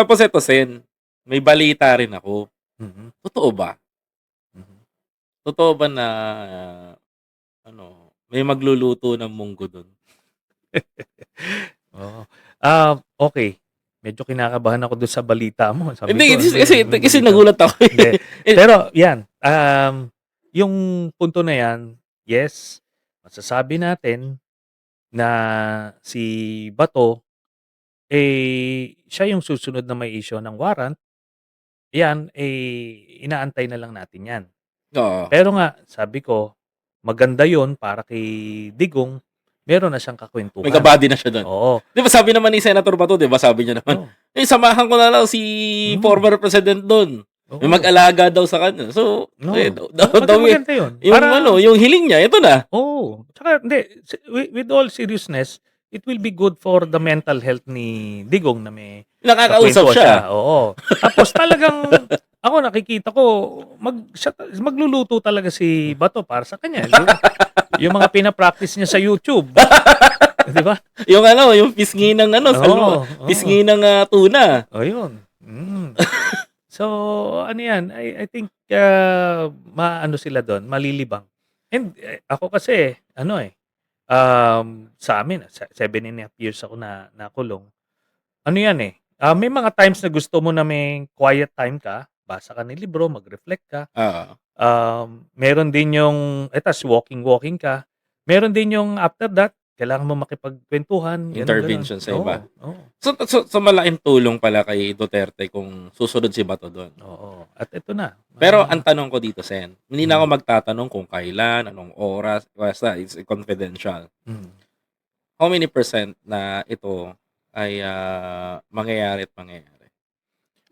tapos ito, Sen, may balita rin ako. Mhm. Totoo ba? Mhm. Totoo ba na, ah, ano, may magluluto ng munggo dun? Oo. Ah, okey. Medyo kinakabahan ako dun sa balita mo. Sabi Hindi, ko, kasi, ano kasi, nagulat ako. Hindi. Pero yan, um, yung punto na yan, yes, masasabi natin na si Bato, eh, siya yung susunod na may issue ng warrant. Yan, eh, inaantay na lang natin yan. Oo. Pero nga, sabi ko, maganda yun para kay Digong, meron na siyang May kakwentuhan. kabady na siya dun. Oo. Di ba sabi naman ni Senator Bato, di ba sabi niya naman, Oo. eh, samahan ko na lang si Mm. former president. Oo. May mag-alaga daw sa kanya. So, No. eh, daw, daw, daw, eh, maganda yun. yung Para, ano, yung hiling niya, ito na. Oo. Tsaka, hindi, si- with, with all seriousness, it will be good for the mental health ni Digong na may Nakakausap kakwentuhan siya. Oo. Tapos talagang, ako nakikita ko, mag, siya, magluluto talaga si Bato para sa kanya. Yung, yung mga pinapractice niya sa YouTube. Di ba? Yung ano, yung pisngi ng ano, Oo, salmo, pisngi ng ah, tuna. O yun. Mm. so, ano yan, I, I think, uh, maano sila doon, malilibang. And eh, ako kasi, ano eh, um, sa amin, se- seven and a half years ako na nakulong. Ano yan eh, ah, may mga times na gusto mo na may quiet time ka, basa ka ng libro, mag-reflect ka. Ah, Um, meron din yung, etas, walking-walking ka. Meron din yung after that, kailangan mo makipagkwentuhan. Intervention ganun. sa iba. Oo, oo. so, so, so, malaking tulong pala kay Duterte kung susunod si Bato doon. Oo. At ito na. Pero Ah, ang tanong ko dito, Sen, hindi na ako magtatanong kung kailan, anong oras, basta it's confidential. mm, How many percent na ito ay ah, mangyayari at mangyayari?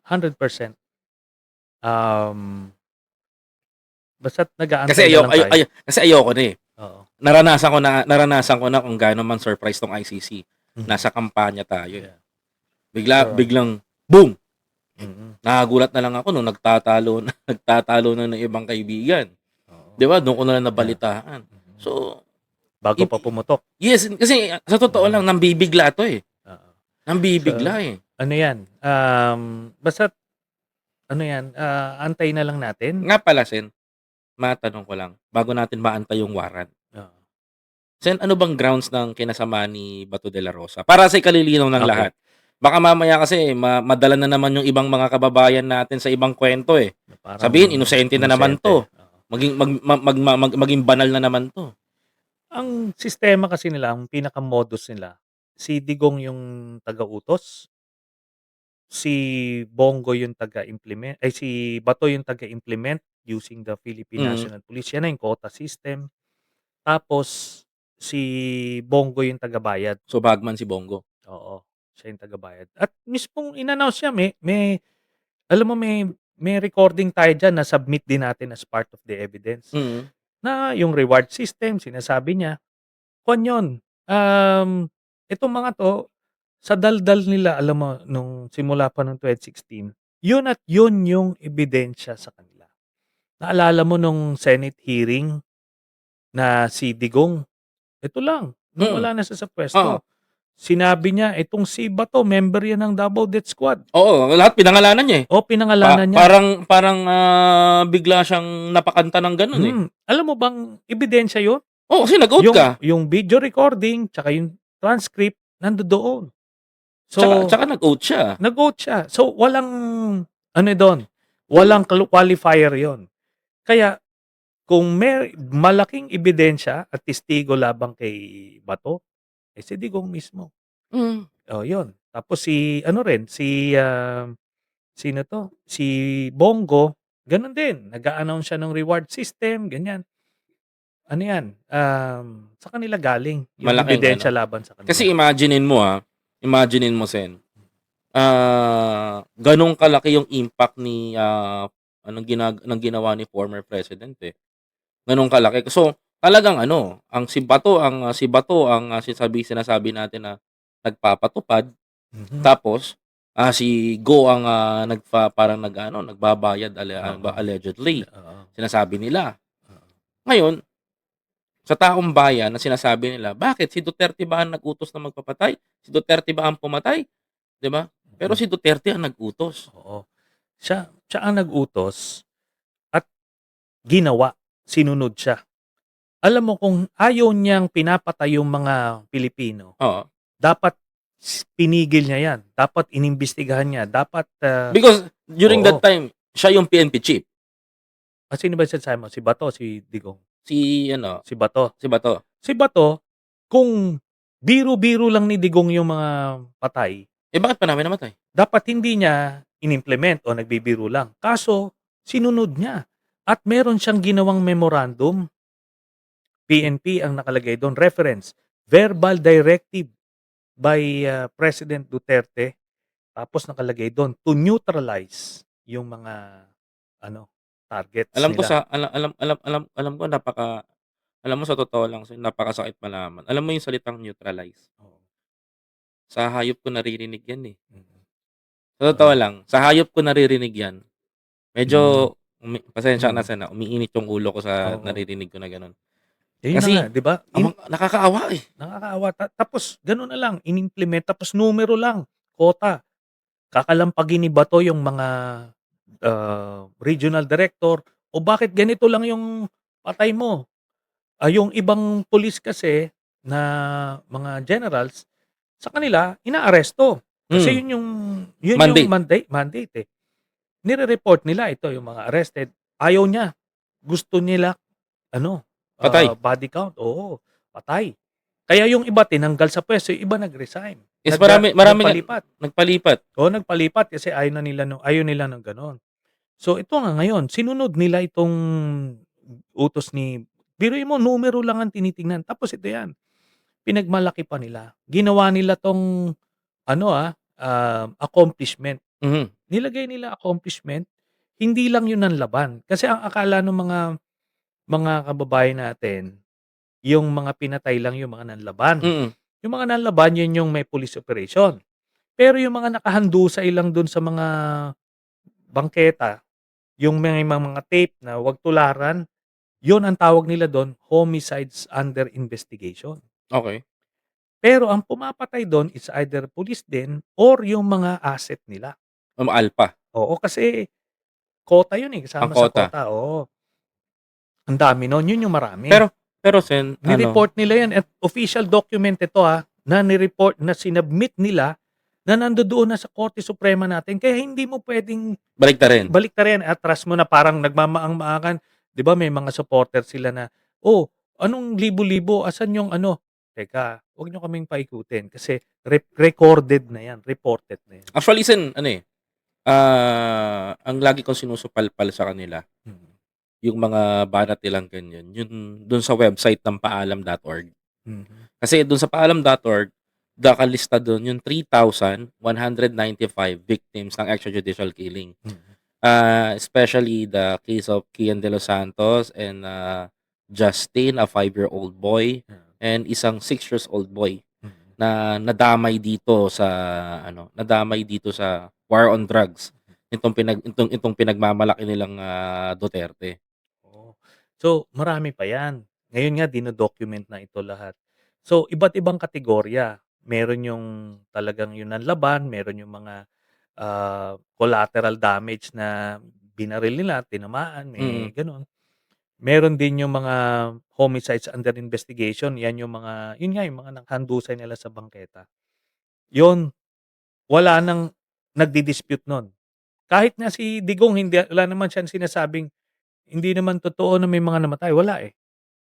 100%. Um, basta't nag-aantay Kasi na ayoko, lang ayo, tayo. ayo, kasi ayoko na eh. Oo. Naranasan ko na naranasan ko na kung gaano man surprise tong ICC. Mhm. Nasa kampanya tayo. eh. Yeah. Bigla Sure. biglang boom. Mhm. Nakagulat na lang ako nung nagtatalo na nagtatalo na ng ibang kaibigan. Oo. 'Di ba? Doon ko na lang nabalitaan. Mhm. So, Bago pa pumutok. yes, kasi sa totoo lang nambibigla 'to eh. Oo. Nambibigla eh. Ano yan? Um, basta't, ano yan, ah, antay na lang natin. Nga pala, Sen, matanong ko lang, bago natin maantay yung warrant. Oo. Sen, ano bang grounds ng kinasama ni Bato de la Rosa? Para sa ikalilinaw ng Okay. lahat. Baka mamaya kasi ma- madala na naman yung ibang mga kababayan natin sa ibang kwento eh. Parang Sabihin, inosente na naman to. inosente. Oo. Maging, mag, mag, mag, mag- maging banal na naman to. Ang sistema kasi nila, ang pinaka-modus nila, si Digong yung taga-utos, si Bongo yung taga-implement, ay si Bato yung taga-implement using the Philippine Mm. National Police. Yan na yung quota system. Tapos, si Bongo yung taga-bayad. So, bagman si Bongo. Oo, siya yung taga-bayad. At mismong in-announce niya, may, may, alam mo, may, may recording tayo dyan na submit din natin as part of the evidence Mm. na yung reward system, sinasabi niya, kung yun, um, itong mga to, sa daldal nila, alam mo, nung simula pa nung 2016, yun at yun yung ebidensya sa kanila. Naalala mo nung Senate hearing na si Digong, ito lang, nung Mm. wala na siya sa Oo. pwesto, sinabi niya, itong si Bato, member yan ng Double Death Squad. Oo, lahat pinangalanan niya eh. O, Pa- pinangalanan niya. parang parang ah, bigla siyang napakanta ng ganun eh. Hmm, Alam mo bang ebidensya yun? Oo, kasi nag-out yung, ka. yung video recording, tsaka yung transcript, nandoon. So, tsaka, tsaka nag-out siya. nag-vote siya. So, walang, ano doon, walang qual- qualifier yon Kaya, kung may malaking ebidensya at testigo labang kay Bato, eh si Digong mismo. Mm. Oh, yon Tapos si, ano rin, si, ah, sino to? Si Bongo, ganun din. Nag-a-announce siya ng reward system, ganyan. Ano yan? Um, sa kanila galing. Yung Malaking ebidensya laban sa kanila. Kasi imaginein mo ha, imaginein mo sen. Ah, ganong kalaki yung impact ni ah, anong ginag ng ginawa ni former president eh. Ganong kalaki. So, talagang ano, ang si Bato, ang ah, si Bato ang ah, sinasabi sinasabi natin na nagpapatupad Mhm. tapos ah, si Go ang ah, nagpa parang nag-ano, nagbabayad ale- Oo. allegedly. Oo. Sinasabi nila. Oo. Ngayon, sa taong bayan na sinasabi nila, bakit si Duterte ba ang nag-utos na magpapatay? Si Duterte ba ang pumatay? 'Di ba? Pero Hmm. si Duterte ang nag-utos. Oo. Siya siya ang nag-utos at ginawa, sinunod siya. Alam mo kung ayaw niyang pinapatay yung mga Pilipino, Oo. dapat pinigil niya 'yan. Dapat inimbestigahan niya. Dapat, ah Because during that Oo. time, siya yung PNP chief. Ah, sino ba sinasabi mo? Si Bato si Digong? Si ano, Si Bato. si Bato. Si Bato, kung biro-biro lang ni Digong yung mga patay, Eh, bakit pa namin namatay? dapat hindi niya inimplement o nagbibiro lang. Kaso, sinunod niya. At meron siyang ginawang memorandum. PNP ang nakalagay doon. Reference, verbal directive by ah, President Duterte. Tapos nakalagay doon, to neutralize yung mga ano targets Alam ko nila. sa alam alam alam alam alam ko napaka alam mo sa totoo lang, napakasakit malaman. Alam mo yung salitang neutralize? Oo. Sa hayop ko naririnig yan, eh. Mm. Sa totoo Oo. lang, sa hayop ko naririnig yan. Medyo Mm. umi pasensya na sana, umiinit yung ulo ko sa Oo. naririnig ko na gano'n. Eh, yun Kasi, na nga, 'di ba? In nakakaawa, eh. nakakaawa. Ta tapos gano'n na lang, inimplement tapos numero lang, quota. Kakalampagin ni Bato yung mga, ah, regional director, "O bakit ganito lang yung patay mo?" Ah, yung ibang pulis kasi na mga generals, sa kanila inaaresto. Kasi Hmm. yun yung yun Mandate. yung mandate mandate, eh. Nire-report nila ito yung mga arrested, ayaw niya. Gusto nila ano, Patay. ah, body count, oo, patay. Kaya yung iba tinanggal sa puwesto, yung iba nag-resign. Yes, Nag marami marami nagpalipat. nagpalipat. Oo, nagpalipat kasi ayaw na nila nung ayaw nila ng gano'n. So, ito nga ngayon, sinunod nila itong utos ni biruin mo numero lang ang tinitingnan tapos ito 'yan, pinagmalaki pa nila. Ginawa nila 'tong ano, ah, um, accomplishment. Mhm. Nilagay nila accomplishment, hindi lang 'yun ang laban. Kasi ang akala nung mga mga kababayan natin, yung mga pinatay lang yung mga nanlaban. Mm. Yung mga nanlaban, yun yung may police operation. Pero yung mga nakahandusay lang dun sa mga bangketa, yung may mga mga tape na 'wag tularan, yun ang tawag nila dun, homicides under investigation. Okey. Pero ang pumapatay dun is either pulis din or yung mga asset nila. Um, alpha. Oo, kasi quota yun, eh, Ang kasama sa quota. quota, oo. Ang dami nun, yun yung marami. Pero pero Sen, ano Ni-report nila yan at official document ito, ah, na ni-report na sinubmit nila na nandodoon na sa Korte Suprema natin kaya hindi mo puwedeng baliktarin. baliktarin, atras mo na parang nagmamaang-maangan. 'Di ba may mga supporter sila na, "Oh, anong libo-libo, asan yung ano?" Teka, 'wag niyo kaming paikutin kasi rep recorded na yan, reported na yan. Actually, Sen, ano, eh, ah, ang lagi kong sinusupalpal sa kanila, Mm. yung mga banat nilang ganyan, yun dun sa website ng paalam.org. Mhm. Kasi dun sa paalam.org, nakalista dun yung 3,195 victims ng extrajudicial killing. Mhm. Ah, especially the case of Kian De Los Santos and, ah, Justin, a 5-year-old boy, Yeah. And isang 6 years old boy Mhm. na nadamay dito sa ano, nadamay dito sa war on drugs. Itong pinag itong itong pinagmamalaki nilang, ah, Duterte. Oo. So, marami pa yan. Ngayon nga dino-document na ito lahat. So, iba't ibang kategorya. Meron yung talagang yun nanlaban, meron yung mga, ah, collateral damage na binaril nila, tinamaan, may Mm. gano'n. Meron din yung mga homicides under investigation, yan yung mga yun nga, yung mga nakahandusay nila sa bangketa. Yun, wala ng nagdi-dispute nun. Kahit nga si Digong hindi wala naman siyang sinasabing, hindi naman totoo na may mga namatay, wala, eh.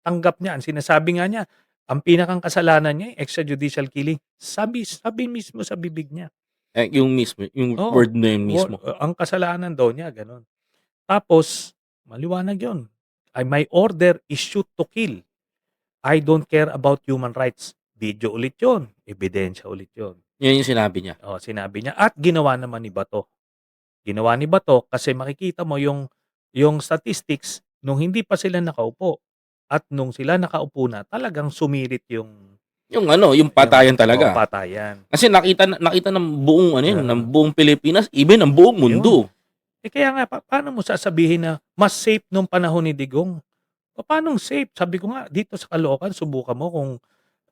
Tanggap niya, ang sinasabi nga niya, ang pinakang kasalanan niya, extrajudicial killing. Sabi sabi mismo sa bibig niya. Eh, yung mismo, yung Oo, word na yun mismo. ang kasalanan daw niya gano'n. Tapos maliwanag yun, my order is shoot to kill. I don't care about human rights. Video ulit yun, ebidensya ulit yun. Yun yung sinabi niya. Oo, sinabi niya at ginawa naman ni Bato. Ginawa ni Bato kasi makikita mo yung yung statistics nung hindi pa sila nakaupo at nung sila nakaupo na, talagang sumirit yung Yung ano, yung yung patayan oo, talaga. patayan. Kasi nakita na nakita ng buong ano yun, Oo. ng buong Pilipinas, even ng buong mundo. Eh, kaya nga pa paano mo sasabihin na mas safe nung panahon ni Digong? Papaanong safe? Sabi ko nga dito sa Caloocan subukan mo kung,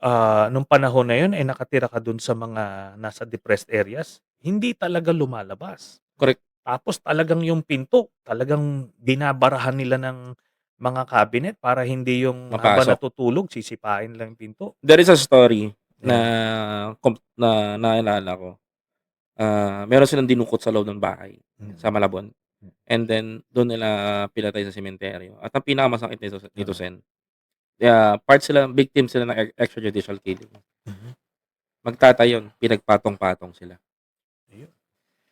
ah, nung panahon na yun, eh, nakatira ka dun sa mga nasa depressed areas, hindi talaga lumalabas. Correct. Tapos talagang yung pinto, talagang binabarahan nila ng mga cabinet para hindi yung habang Mapasok. natutulog, sisipain lang yung pinto. There is a story Yeah. na kom na naalala ko. Ah, meron silang dinukot sa loob ng bahay Mm. sa Malabon. Hmm. And then dun nila pinatay sa sementeryo. At ang pinakamasakit nito nito Oo. Sen, ah, part sila victim sila ng ex extrajudicial killing. Mhm. Magtatay yun, pinagpatong-patong sila. Ayun.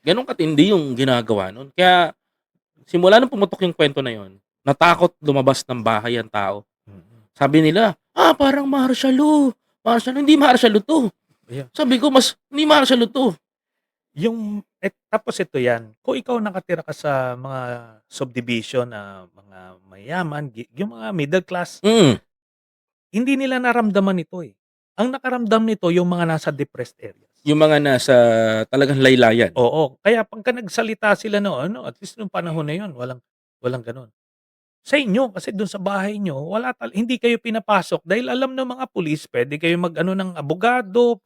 Gano'n katindi yung ginagawa nun. Kaya simula nung pumutok yung kwento na yun, natakot lumabas ng bahay ang tao. Mm. Sabi nila, "Ah, parang martial law. Martial law." Hindi martial law 'to. Sabi ko, "Mas hindi martial law 'to." Yung et tapos ito yan, kung ikaw nakatira ka sa mga subdivision na mga mayaman, gi yung mga middle class, Mm. hindi nila naramdaman ito, eh. Ang nakaramdam nito yung mga nasa depressed areas. Yung mga nasa talagang laylayan. Oo, kaya pagka nagsalita sila no ano, at least nung panahon na yun walang walang gano'n. Sa inyo kasi dun sa bahay niyo wala tal hindi kayo pinapasok dahil alam ng mga pulis puwede kayong mag-ano ng abogado.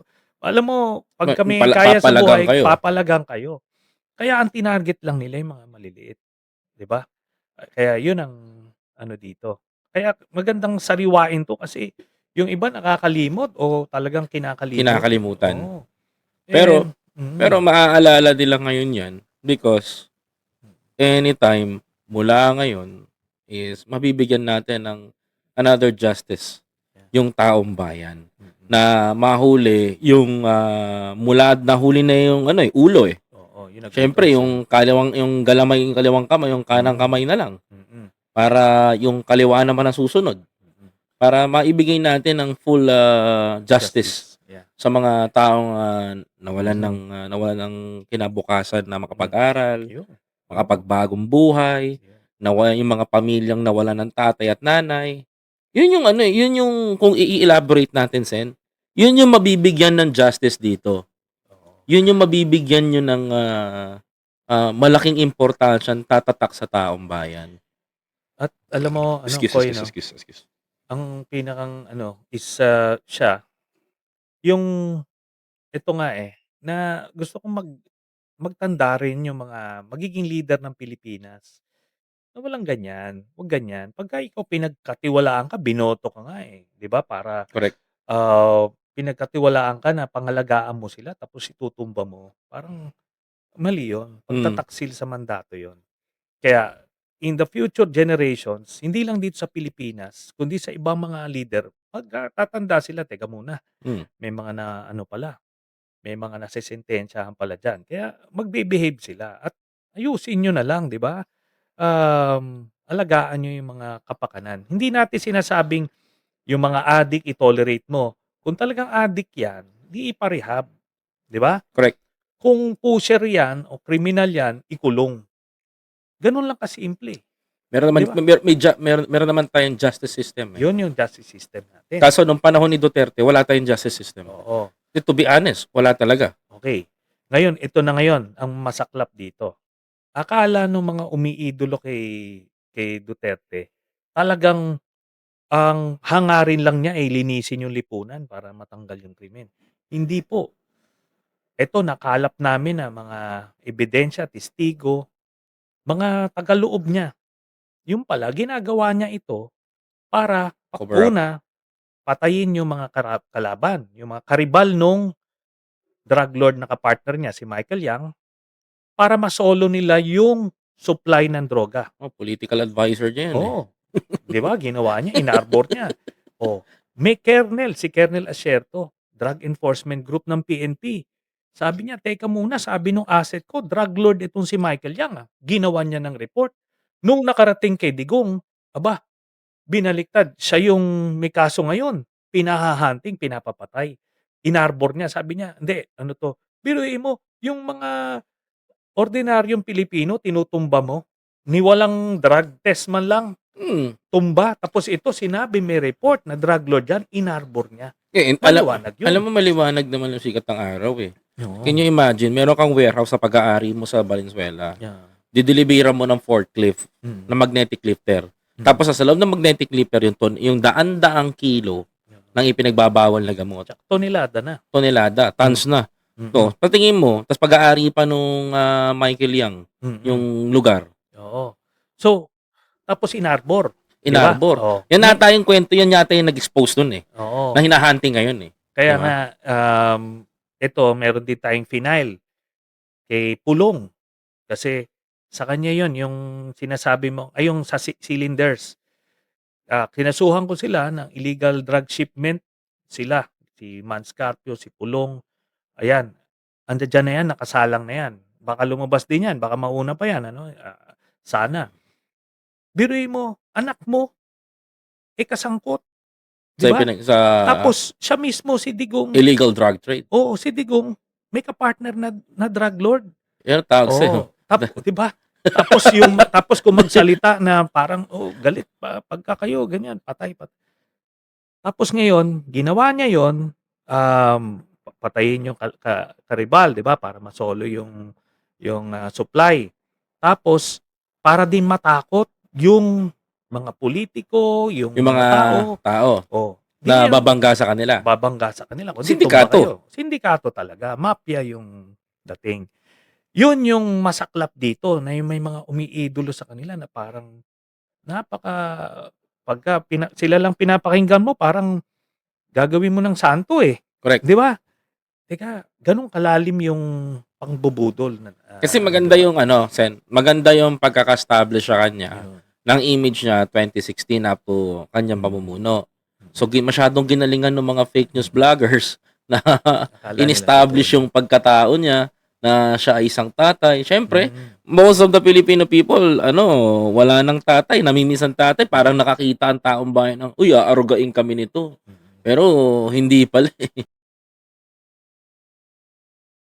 Alam mo, Ma pag kami pala kaya sa papalagang buhay, kayo. papalagang kayo. Kaya ang tinarget lang nila yung mga maliliit, 'di ba? Kaya yun ang ano dito. Kaya magandang sariwain 'to kasi yung iba nakakalimot o talagang kinakalimot. Kinakalimutan. Oo. Pero And pero mm. maaalala nila ngayon 'yan because anytime mula ngayon is mabibigyan natin ng another justice yung taong bayan Mm. Na mahuli yung ah, mula nahuli na yung ano eh ulo eh. Oo, yun ang Siyempre concern. yung kaliwang yung galamay yung kaliwang kamay, yung kanang kamay na lang Mm. para yung kaliwa naman ang susunod Mm. para maibigay natin ng full ah, justice Yeah. sa mga taong ah, nawalan ng ah, nawalan ng kinabukasan na makapag-aral, Yun. makapagbagong buhay, Yeah. nawalan yung mga pamilyang nawalan ng tatay at nanay. Yun yung ano, eh, yun yung kung i-elaborate natin sen, yun yung mabibigyan ng justice dito. Oo. Yun yung mabibigyan nyo ng ah, ah, malaking importansya tatatak sa taong bayan. At alam mo ano, Excuse, Koy, excuse, no? excuse, excuse. Ang pinakang ano is ah, siya yung ito nga eh na gusto kong mag magtanda rin yung mga magiging leader ng Pilipinas. Na walang ganyan, wag ganyan. Pagka ikaw pinagkatiwalaan ka, binoto ka nga eh, 'di ba? Para Correct. ah, pinagkatiwalaan ka na pangalagaan mo sila tapos itutumba mo. Parang mali 'yun. Mm. Pagtataksil sa mandato 'yun. Kaya in the future generations, hindi lang dito sa Pilipinas, kundi sa ibang mga leader, pagka tatanda sila, teka muna, Mm. may mga na ano pala, may mga nasesentensyahan pala diyan. Kaya magbe-behave sila at ayusin niyo na lang, 'di ba? Um, alagaan niyo yung mga kapakanan. Hindi natin sinasabing yung mga addict i-tolerate mo. Kung talagang addict 'yan, di ipa-rehab, 'di ba? Correct. Kung pusher 'yan o kriminal 'yan, ikulong. Gano'n lang kasimple. Meron naman Di ba? mer, may ju- meron, meron naman tayong justice system. Eh. 'Yun yung justice system natin. Kaso nung panahon ni Duterte, wala tayong justice system. Oo. To be honest, wala talaga. Okay. Ngayon, ito na ngayon ang masaklap dito. Akala nung mga umiidolo kay kay Duterte, talagang ang hangarin lang niya ay linisin yung lipunan para matanggal yung krimen. Hindi po. Ito nakalap namin na mga ebidensya, testigo, mga tagaloob niya. Yung pala ginagawa niya ito para Cover up. una patayin yung mga kara- kalaban, yung mga karibal nung drug lord na kapartner niya si Michael Yang para masolo nila yung supply ng droga. Oh, political advisor niya yan. Eh. Oo. 'Di ba? Ginawa niya, inarbor niya. Oh, may kernel, si Kernel Asierto, Drug Enforcement Group ng PNP. Sabi niya, teka muna, sabi nung asset ko, drug lord itong si Michael Yang. Ah. Ginawa niya ng report. Nung nakarating kay Digong, aba, binaliktad. Siya yung may kaso ngayon. Pinahahunting, pinapapatay. Inarbor niya. Sabi niya, hindi, ano to? Biruin mo, yung mga ordinaryong Pilipino, tinutumba mo. Ni walang drug test man lang. Hmm. Tumba. Tapos ito, sinabi may report na drug lord yan, inarbor niya. Eh, and alam, Maliwanag yun. alam mo maliwanag naman yung sikat ng araw eh. Oo. Can you imagine, meron kang warehouse sa pag-aari mo sa Valenzuela. Yeah. Didelibera mo ng forklift Mm. na magnetic lifter. Mm. Tapos sa loob ng magnetic lifter yung ton, yung daan-daang kilo ng ipinagbabawal na gamot. Tsaka tonelada na. Tonelada, tons na. Mm. To, sa tingin mo, tas pag-aari pa nung ah, Michael Young, Mm. yung lugar, Oo. So, tapos in di ba? Arbor. Oo. Yan nata yung kwento, yan yata yung nag-expose dun eh. Oo. Na hinahunting ngayon eh. Kaya Diba? nga, um, ito, meron din tayong final kay Pulong. Kasi sa kanya yon yung sinasabi mo, ay yung sa cylinders. Ah, kinasuhan ko sila ng illegal drug shipment. Sila, si Manscarpio, si Pulong. Ayan, anda dyan na yan, nakasalang na yan. Baka lumabas din yan, baka mauna pa yan. Ano? Ah, sana. Biruin mo, anak mo, eh kasangkot. Sa, Diba? pinag- sa Tapos, siya mismo, si Digong, illegal drug trade. Oo, si Digong, may ka-partner na, na drug lord. Yan ang tawag sa'yo. Oo. Tap, 'di ba? Tapos yung tapos kung magsalita na parang oh, galit pa pagka kayo ganyan, patay pat. Tapos ngayon, ginawa niya 'yon, um patayin yung ka, ka- karibal, 'di ba? Para masolo yung yung ah, supply. Tapos para din matakot yung mga politiko, yung, Yung mga tao. tao Oh, na babangga sa kanila. babangga sa kanila. Kundi Sindikato. Sindikato talaga. Mafia yung dating. Yun yung masaklap dito na yung may mga umiidolo sa kanila na parang napaka pagka pina, sila lang pinapakinggan mo parang gagawin mo ng santo eh. Correct. Di ba? Teka, ganun kalalim yung pangbubudol. Na, ah, Kasi maganda yung ano, Sen, maganda yung pagkaka-establish sa kanya Yun. ng image niya 2016 up to kanyang pamumuno. So gi- masyadong ginalingan ng mga fake news vloggers na Akala nila in-establish yung pagkatao niya na siya ay isang tatay. Siyempre, Mm. most of the Filipino people, ano, wala nang tatay, namimiss ang tatay, parang nakakita ang taong bayan ng, uy, aarugain kami nito. Mm. Pero hindi pala. eh.